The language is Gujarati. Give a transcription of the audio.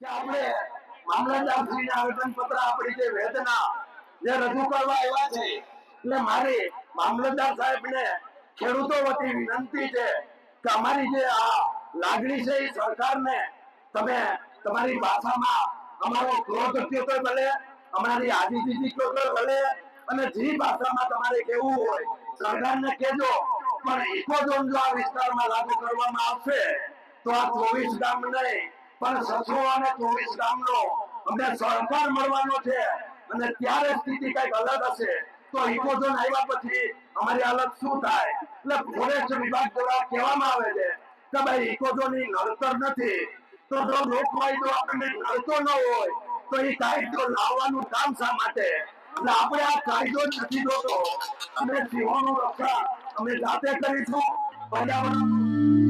કે અમારી જે ભલે અને જે ભાષામાં તમારે કેવું હોય, સરકારને કેજો પણ ઇકોઝોન જો આ વિસ્તારમાં લાગુ કરવામાં આવશે, તો આ ચોવીસ ગામ નહીં પણ સસો અને ચોવીસ ગામનો અમને સહકાર મળવાનો છે અને ત્યારે સ્થિતિ કંઈક અલગ હશે. તો ઇકોઝોન આવ્યા પછી અમારી હાલત શું થાય? એટલે ફોરેસ્ટ વિભાગ દ્વારા કહેવામાં આવે છે કે ભાઈ ઇકોઝોનની નડતર નથી. તો જો લોકવાયદો આપણને નડતો ન હોય, તો એ કાયદો લાવવાનું કામ શા માટે? એટલે આપણે આ કાયદો જ નથી જોતો. અમે જીવોનું રક્ષણ અમે જાતે કરીશું. પર્યાવરણ